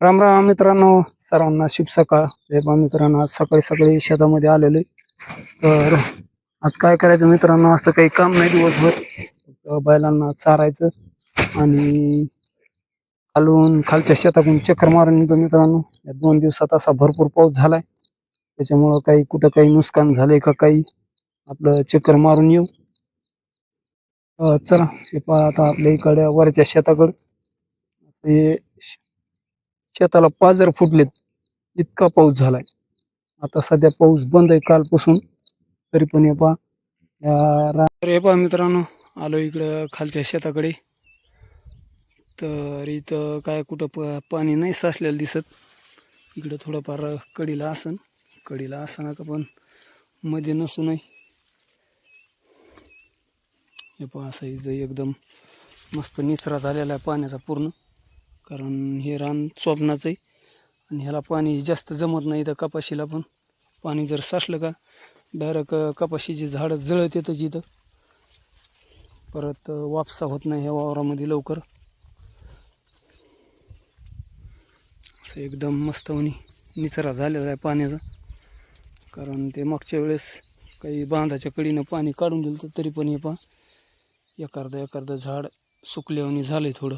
राम राम मित्रांनो सर्वांना शुभ सकाळ. हे मित्रांनो आज सकाळी सकाळी शेतामध्ये आलेलो तर आज काय करायचं मित्रांनो असं काही काम नाही दिवसभर. बैलांना चारायचं आणि खालून खालच्या शेतातून चक्कर मारून येतो मित्रांनो. या दोन दिवसात असा भरपूर पाऊस झालाय. त्याच्यामुळं काही कुठं काही नुकसान झालंय का काही आपलं चक्कर मारून येऊ. चला हे पहा आता आपल्या इकडे वरच्या शेताकडं. हे शेताला पाजर फुटलेत इतका पाऊस झालाय. आता सध्या पाऊस बंद आहे कालपासून. तरी पण हे पहा या तर हे पहा मित्रांनो आलो इकडं खालच्या शेताकडे. तर इथं काय कुठं प पाणी नाही साचलेलं दिसत. इकडं थोडंफार कडीला असन कडीला असं का पण मध्ये नसू हे पहा असं इथं एकदम मस्त निचरा झालेला आहे पाण्याचा पूर्ण. कारण हे रान स्वप्नाचं आहे आणि ह्याला पाणी जास्त जमत नाही तर कपाशीला पण. पाणी जर साचलं का डायरेक्ट कपाशीची झाडं जळत येतं जिथं. परत वापसा होत नाही ह्या वावरामध्ये लवकर. असं एकदम मस्त होणी निचरा झालेला आहे पाण्याचा. कारण ते मागच्या वेळेस काही बांधाच्या कडीनं पाणी काढून दिलं तर तरी पण हे पा एखादं एखादं झाड सुकल्यावणी झालं आहे थोडं.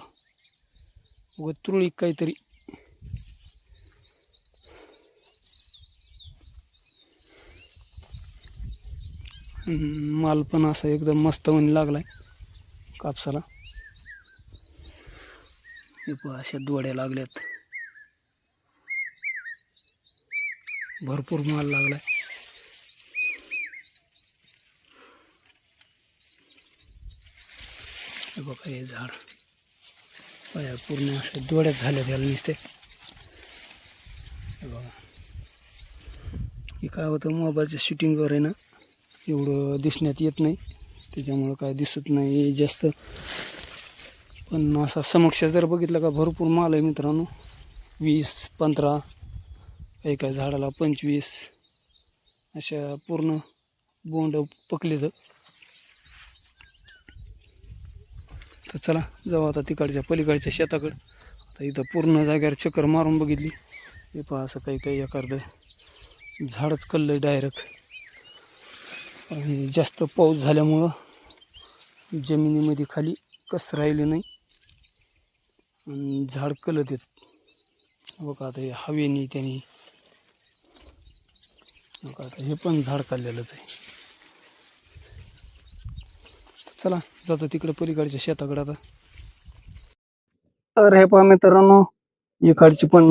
व तुरळीक काहीतरी माल पण असा एकदम मस्त होऊन लागलाय कापसाला. अशा दोड्या लागल्यात. भरपूर माल लागलाय. हे बघा हे झाड. पूर्ण असे डोळ्यात झाले त्याला नुसते. हे बघा. की काय होतं मोबाईलच्या शूटिंगवर आहे ना एवढं दिसण्यात येत नाही. त्याच्यामुळं काय दिसत नाही जास्त. पण असा समक्ष जर बघितलं का भरपूर माल आहे मित्रांनो. वीस पंधरा काही काही झाडाला पंचवीस. अशा पूर्ण बोंड पकले तर तर चला जाऊ आता तिकडच्या पलीकडच्या शेताकडं. आता इथं पूर्ण जाग्यावर चक्कर मारून बघितली. हे पहा असं काही काही एखादं झाडच कल्लं डायरेक्ट आणि जास्त पाऊस झाल्यामुळं जमिनीमध्ये खाली कस राहिले नाही. आणि झाड कलत येत बघा आता हे हवेने त्याने बघा आता हे पण झाड काढलेलंच आहे. चला जातो तिकडे पलीकडच्या शेताकडे आता. तर हे पहा मित्रांनो इकडची पण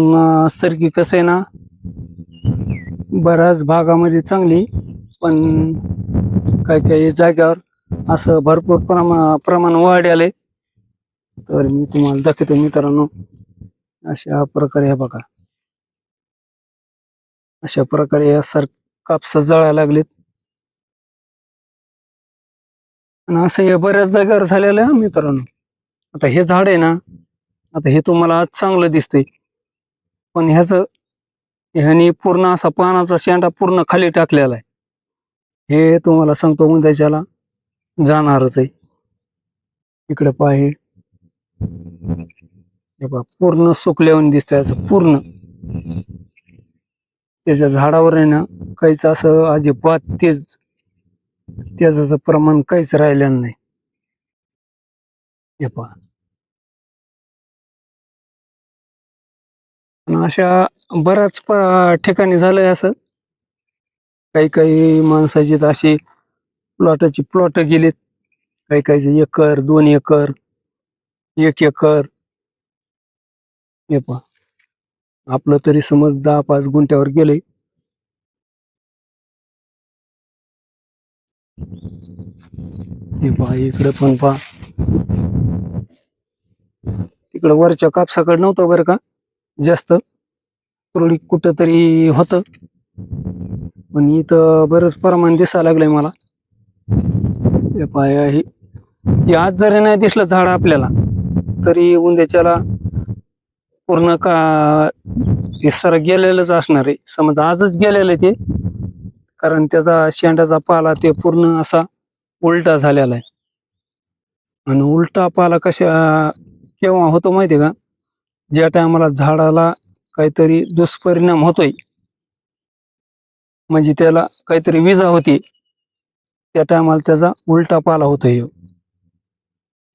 सरकी कसं आहे ना बऱ्याच भागामध्ये चांगली पण काही काही जाग्यावर असं भरपूर प्रमा प्रमाण वाढले तर मी तुम्हाला दाखवतो मित्रांनो अशा प्रकारे हे बघा. अशा प्रकारे या सर कापसा जळायला लागलेत. आणि असं हे बऱ्याच जागेवर झालेलं आहे मित्रांनो. आता हे झाड आहे ना आता हे तुम्हाला आज चांगलं दिसतंय. पण ह्याच ह्यानी पूर्ण असा पानाचा शेंडा पूर्ण खाली टाकलेला आहे. हे तुम्हाला सांगतो उद्याच्याला जाणारच आहे. इकडे पाहे हे. पूर्ण सुकल्यावर दिसतंय असं पूर्ण. त्याच्या झाडावर आहे ना काहीच असं अजिबात तेच तेजाचं प्रमाण काहीच राहिलेलं नाही. हे पहा. अशा बऱ्याच ठिकाणी झालंय असं. काही काही माणसाची तर अशी प्लॉटाची प्लॉट गेलीत. काही काही एकर दोन एकर एक एकर. हे पहा. आपलं तरी समज दहा पाच गुंठ्यावर गेलंय. हे पहा इकडे पण पहा. तिकडं वरच्या कापसाकडे नव्हतं बरं का? जास्त. तुरळी कुठं तरी होतं. पण इथं बरंच प्रमाण दिसायला लागलंय मला. हे पाया हे आज जरी नाही दिसलं झाड आपल्याला तरी उंद्याच्याला पूर्ण का ते सर गेलेलंच असणार आहे. समज आजच गेलेलं आहे ते. कारण त्याचा शेंडाचा पाला ते पूर्ण असा उलटा झालेला आहे. आणि उलटा पाला कशा केव्हा होतो माहिती आहे का? ज्या टायमाला झाडाला काहीतरी दुष्परिणाम होतोय म्हणजे त्याला काहीतरी विजा होती त्या टायमाला त्याचा उलटा पाला होतोय.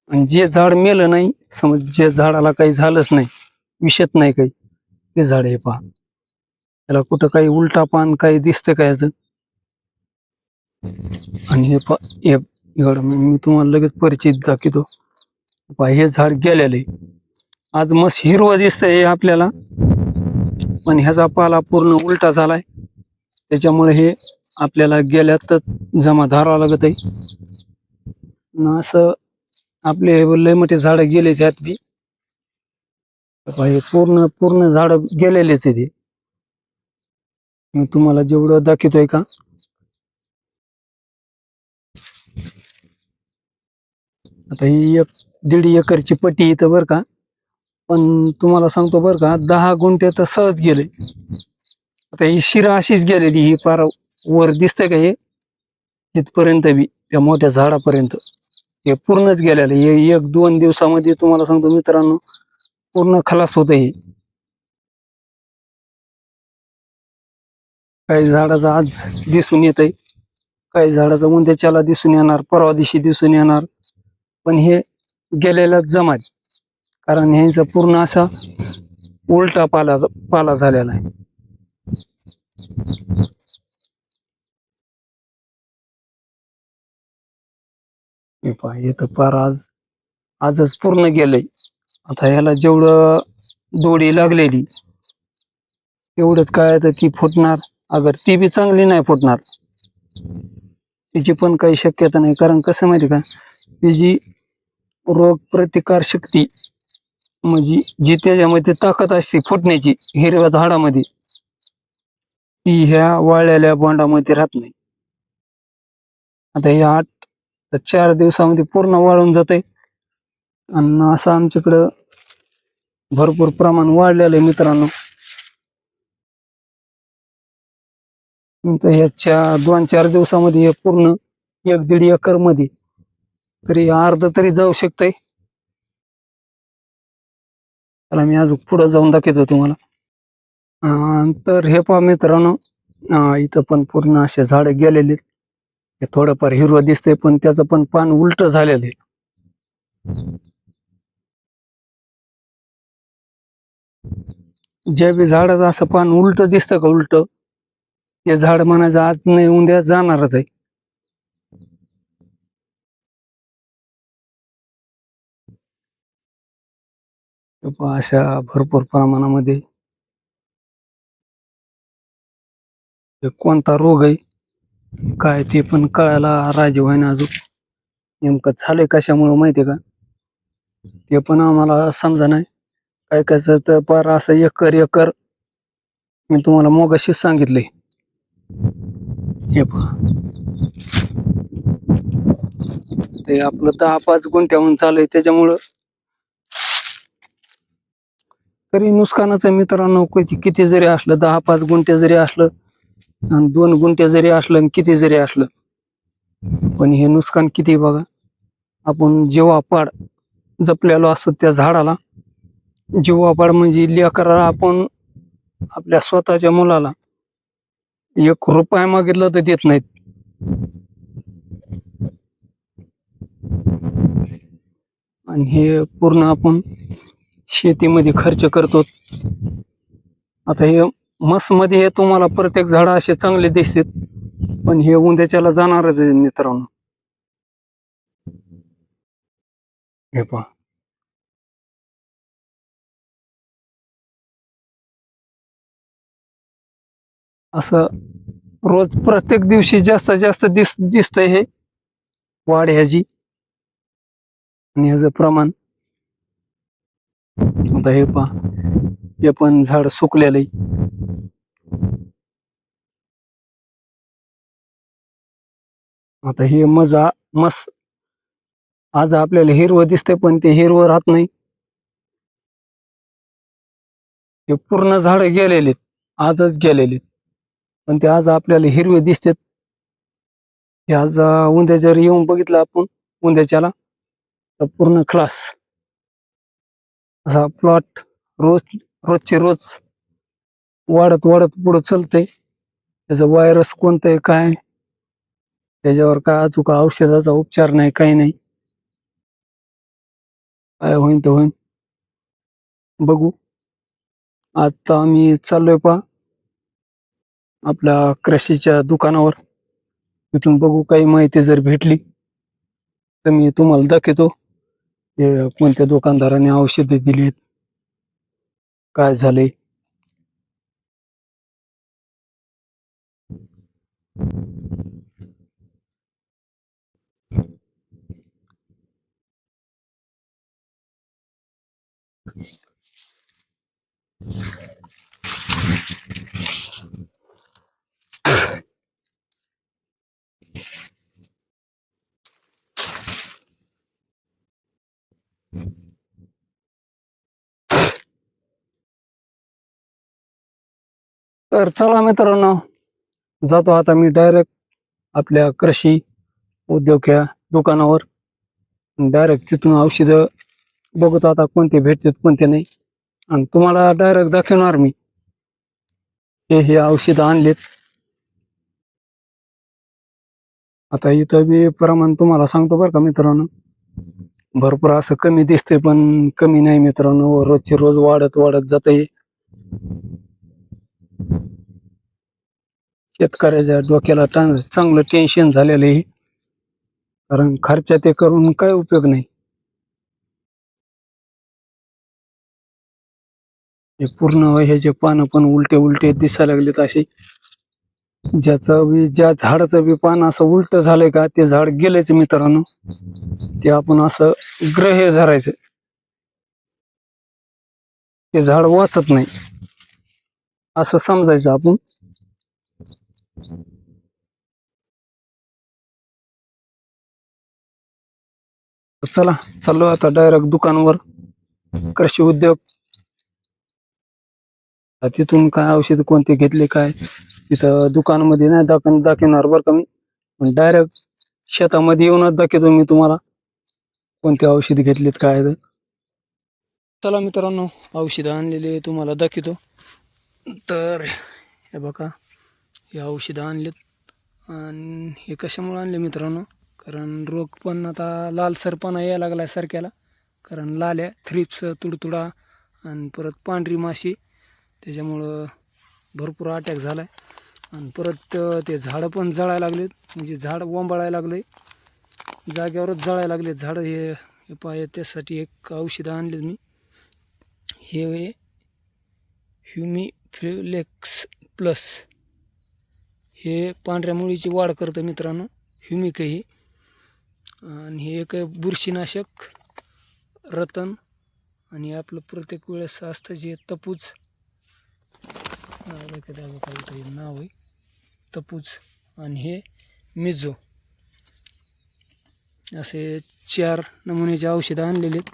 आणि जे झाड मेलं नाही समज जे झाडाला काही झालंच नाही विषत नाही काही ते झाड हे पहा. त्याला कुठं काही उलटा पान काही दिसतं का याचं? आणि हे पहा हे मी तुम्हाला लगेच परिचित दाखवतो. पा हे झाड गेलेलं. आहे आज मस्त हिरवं दिसतंय हे आपल्याला. पण ह्याचा पाला पूर्ण उलटा झालाय. त्याच्यामुळे हे आपल्याला गेल्यातच जमा धारावा लागत आहे. न असं आपले लय मोठे झाड गेले त्यात बी. हे पूर्ण पूर्ण झाड गेलेलेच आहे ते. मी तुम्हाला जेवढं दाखवतोय का आता ही एक दीड एकरची पट्टी इथं बरं का. पण तुम्हाला सांगतो बरं का दहा गुंठे तर सहज गेले. आता ही शिरा अशीच गेलेली ही पार वर दिसतंय का हे? तिथपर्यंत बी त्या मोठ्या झाडापर्यंत. हे पूर्णच गेलेलं हे एक दोन दिवसामध्ये तुम्हाला सांगतो मित्रांनो पूर्ण खलास होत हे. काही झाडाचं आज दिसून येत आहे काही झाडाचं उंद्याच्याला दिसून येणार परवा दिवशी दिसून येणार. पण हे गेलेला जमात कारण ह्यांचा पूर्ण असा उलटा पाला पाला झालेला आहे. हे तर आज आजच पूर्ण गेलंय. आता ह्याला जेवढं दोडी लागलेली तेवढंच काय तर ती फुटणार. अगर ती बी चांगली नाही फुटणार तिची पण काही शक्यता नाही. कारण कसं माहिती का? तिची प्रतिकार शक्ती म्हणजे जी त्याच्यामध्ये ताकद असते फुटण्याची हिरव्या झाडामध्ये ती ह्या वाळलेल्या बोंडामध्ये राहत नाही. आता हे आठ चार दिवसामध्ये पूर्ण वाळून जाते आणि असं आमच्याकडं भरपूर प्रमाण वाढलेलं आहे मित्रांनो. ह्याच्या दोन चार दिवसामध्ये हे पूर्ण एक दीड एकरमध्ये तरी अर्ध तरी जाऊ शकतंय. त्याला मी अजून पुढं जाऊन दाखवतो तुम्हाला. तर हे पहा मित्रांनो इथं पण पूर्ण असे झाड गेलेले हे थोडंफार हिरवं दिसतंय पण त्याचं पण पान उलट झालेलं आहे. ज्या बी झाडाचं असं पान उलट दिसतं का उलट ते झाड म्हणायचं आज नाही उद्या जाणारच आहे. अशा भरपूर प्रमाणामध्ये हे कोणता रोग आहे काय ते पण कळायला राजी व्हायना अजून. नेमकं झालंय कशामुळे माहितीये का? ते पण आम्हाला समजा नाही. काय काय तर पार असं एकर एकर मी तुम्हाला मोगाशीच सांगितलंय. हे ते आपलं दहा पाच गुंठ्याहून चालू आहे त्याच्यामुळं तरी नुकसानाचं मित्रांनो. किती किती जरी असलं दहा पाच गुंठे जरी असलं आणि दोन गुंठे जरी असलं आणि किती जरी असलं पण हे नुकसान किती बघा. आपण जेव्हा पाड जपलेलो असतो त्या झाडाला जीवापाड म्हणजे लेकराला आपण आपल्या स्वतःच्या मुलाला एक रुपया मागितला तर देत नाहीत. आणि हे पूर्ण आपण शेतीमध्ये खर्च करतो. आता हे मसमध्ये हे तुम्हाला प्रत्येक झाड असे चांगले दिसतात. पण हे उद्याच्याला जाणारच आहे मित्रांनो. हे पहा. असं रोज प्रत्येक दिवशी जास्तीत जास्त दिस दिसतंय हे वाढ ह्याची. आणि ह्याचं प्रमाण आता हे पहा. हे पण झाड सुकलेलं आहे. आता हे मजा मस आज आपल्याला हिरवं दिसतंय पण ते हिरवं राहत नाही. हे पूर्ण झाड गेलेले आजच गेलेले पण ते आज आपल्याला हिरवे दिसतात. हे आज उंद्या उद्या जर येऊन बघितलं आपण उद्याच्याला तर पूर्ण क्लास असा प्लॉट रोज रोजचे रोज वाढत वाढत पुढं चालतंय. त्याचा व्हायरस कोणतं आहे काय? त्याच्यावर काय अचूक औषधाचा उपचार नाही काही नाही. काय होईन तर होईन. बघू. आता आम्ही चाललोय पा आपल्या कृषीच्या दुकानावर. तिथून बघू काही माहिती जर भेटली तर मी तुम्हाला दाखवतो. हे कोणत्या दुकानदाराने औषधे दिलीत? काय झाले तर चला मित्रांनो जातो आता मी डायरेक्ट आपल्या कृषी उद्योग या दुकानावर. डायरेक्ट तिथून औषधं बघतो आता कोणते भेटतात कोणते नाही. आणि तुम्हाला डायरेक्ट दाखवणार मी. हे हे औषधं आणलेत. आता इथं बी प्रमाण तुम्हाला सांगतो बरं का मित्रांनो. भरपूर असं कमी दिसतंय पण कमी नाही मित्रांनो. रोजची रोज वाढत वाढत जाते शेतकऱ्याच्या डोक्याला चांगलं टेन्शन झालेलं आहे. कारण खर्चा ते करून काय उपयोग नाही. हे पूर्ण ह्याचे पानं पण उलटे उलटे दिसायला लागलेत असे. ज्याचं बी ज्या झाडाचं बी पान असं उलट झालंय का ते झाड गेलेच मित्रांनो. ते आपण असं ग्रह धरायचं. ते झाड वाचत नाही. असं समजायचं आपण. चला चाललो आता डायरेक्ट दुकानवर. कृषी उद्योग. तिथून काय औषध कोणते घेतले काय? तिथं दुकानमध्ये नाही दाखव दाखवणार बरं का मी. पण डायरेक्ट शेतामध्ये येऊनच दाखवतो मी तुम्हाला. कोणते औषध घेतलेत काय? चला मित्रांनो औषधं आणलेले तुम्हाला दाखवतो. तर हे बघा हे औषधं आणलेत. आणि हे कशामुळे आणले मित्रांनो? कारण रोग पण आता लालसरपणा यायला लागला सारख्याला. कारण लाल्या थ्रिप्स तुडतुडा आणि परत पांढरी माशी. त्याच्यामुळं भरपूर अटॅक झाला आहे आणि परत ते झाडं पण जळायला लागलेत. म्हणजे झाड ओंबाळायला लागले जाग्यावरच जळायला लागले झाडं हे हे पाय त्यासाठी एक औषधं आणलेत मी. हे ह्युमिफ्लेक्स प्लस हे पांढऱ्या मुळीची वाढ करतं मित्रांनो ह्युमिकही आणि हे एक आहे बुरशीनाशक रतन आणि आपलं प्रत्येक वेळेस असतं जे तपूज काही नाव आहे. तपूज आणि हे मिझो असे चार नमुन्याचे औषधं आणलेले आहेत.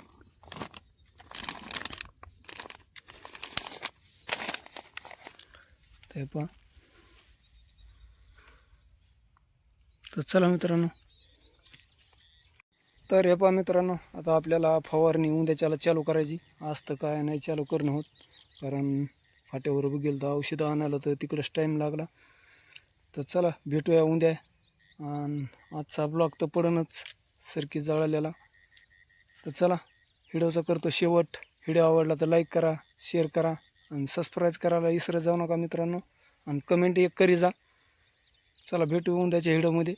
आहे पहा. तर चला मित्रांनो. तर हे पहा मित्रांनो आता आपल्याला फवारणी उद्याच्याला चालू करायची. आज तर काय नाही चालू करणं होत कारण फाट्यावर बी गेलं तर औषधं आणायला तर तिकडंच टाईम लागला. तर चला भेटूया उद्या. आणि आजचा ब्लॉग तर पडणच सरकी जळालेला. तर चला व्हिडिओचा करतो शेवट. व्हिडिओ आवडला तर लाईक करा शेअर करा. आणि सबस्क्राईब करायला विसरत जाऊ नका मित्रांनो. आणि कमेंट एक करी जा. चला भेटू उद्याच्या हिडोमध्ये